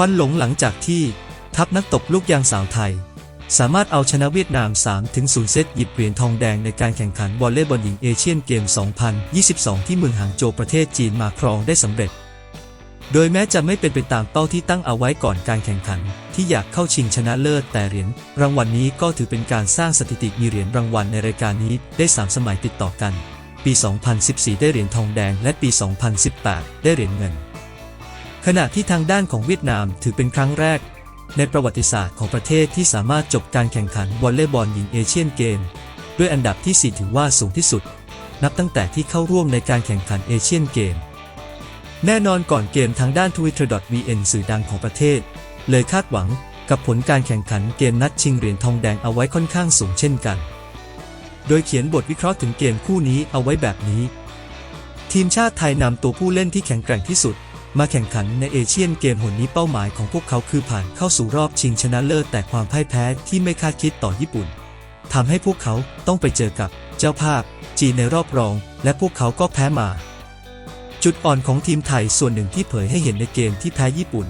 ควันหลงหลังจากที่ ทัพนักตบลูกยางสาวไทย สามารถเอาชนะเวียดนาม 3 ถึง 0 เซตหยิบเหรียญทองแดงในการแข่งขันวอลเลย์บอลหญิงเอเชียนเกม 2022 ที่เมืองหางโจวประเทศจีนมาครองได้สำเร็จ โดยแม้จะไม่เป็นไปตามเป้าที่ตั้งเอาไว้ก่อนการแข่งขัน ที่อยากเข้าชิงชนะเลิศแต่เหรียญรางวัลนี้ก็ถือเป็นการสร้างสถิติมีเหรียญรางวัลในรายการนี้ได้ 3 สมัยติดต่อกัน ปี 2014 ได้เหรียญทองแดงและปี 2018 ได้เหรียญเงิน ขณะที่ทางด้านของเวียดนามถือเป็นครั้งแรก ในประวัติศาสตร์ของประเทศที่สามารถจบการแข่งขันวอลเลย์บอลหญิงเอเชียนเกม ด้วยอันดับที่ 4 ถือว่าสูงที่สุด นับตั้งแต่ที่เข้าร่วมในการแข่งขันเอเชียนเกม แน่นอนก่อนเกมทางด้าน Twitter.vn สื่อดังของประเทศ เลยคาดหวังกับผลการแข่งขันเกมนัดชิงเหรียญทองแดงเอาไว้ค่อนข้างสูงเช่นกัน โดยเขียนบทวิเคราะห์ถึงเกมคู่นี้เอาไว้แบบนี้ ทีมชาติไทยนำตัวผู้เล่นที่แข็งแกร่งที่สุด มาแข่งขันในเอเชียนเกมหนนี้เป้าหมายของพวกเขาคือผ่านเข้าสู่รอบชิงชนะเลิศแต่ความพ่ายแพ้ที่ไม่คาดคิดต่อญี่ปุ่นทำให้พวกเขาต้องไปเจอกับเจ้าภาพ จีนในรอบรอง และพวกเขาก็แพ้มา จุดอ่อนของทีมไทยส่วนหนึ่งที่เผยให้เห็นในเกมที่แพ้ญี่ปุ่น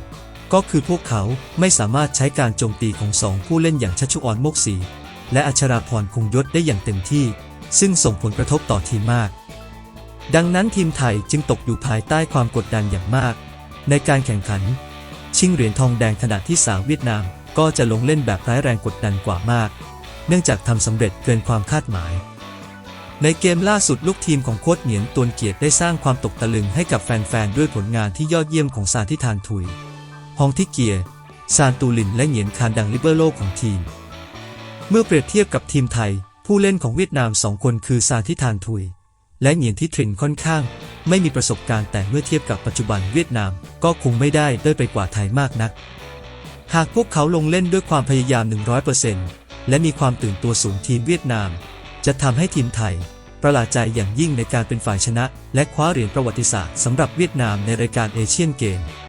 ก็คือพวกเขาไม่สามารถใช้การโจมตีของสองผู้เล่นอย่างชัชชุออนโมกศีและอัชราพรคงยศได้อย่างเต็มที่ ซึ่งส่งผลกระทบต่อทีมมาก ดังนั้นทีมไทยจึงตกอยู่ภายใต้ความกดดันอย่างมาก ในการแข่งขัน ชิงเหรียญทองแดงขณะที่สาวเวียดนามก็จะลงเล่นแบบร้ายแรงกดดันกว่ามาก เนื่องจากทำสำเร็จเกินความคาดหมาย ในเกมล่าสุดลูกทีมของโค้ชเหนียนตวนเกียรติได้สร้างความตกตะลึงให้กับแฟนๆด้วยผลงานที่ยอดเยี่ยมของซานทิทานทุย ฮองทิเกียร์ซานตูลินและเหนียนคานดังลิเบอร์โลของทีม เมื่อเปรียบเทียบกับทีมไทย ผู้เล่นของเวียดนามสองคนคือซานทิทานทุย และเหงียนที่ถิ่นค่อนข้าง ไม่มีประสบการณ์แต่เมื่อเทียบกับปัจจุบันเวียดนาม ก็คงไม่ได้ด้อยไปกว่าไทยมากนัก หากพวกเขาลงเล่นด้วยความพยายาม 100%และมีความตื่นตัวสูงทีมเวียดนาม จะทำให้ทีมไทย ประหลาดใจอย่างยิ่งในการเป็นฝ่ายชนะ และคว้าเหรียญประวัติศาสตร์สำหรับเวียดนามในรายการเอเชียนเกม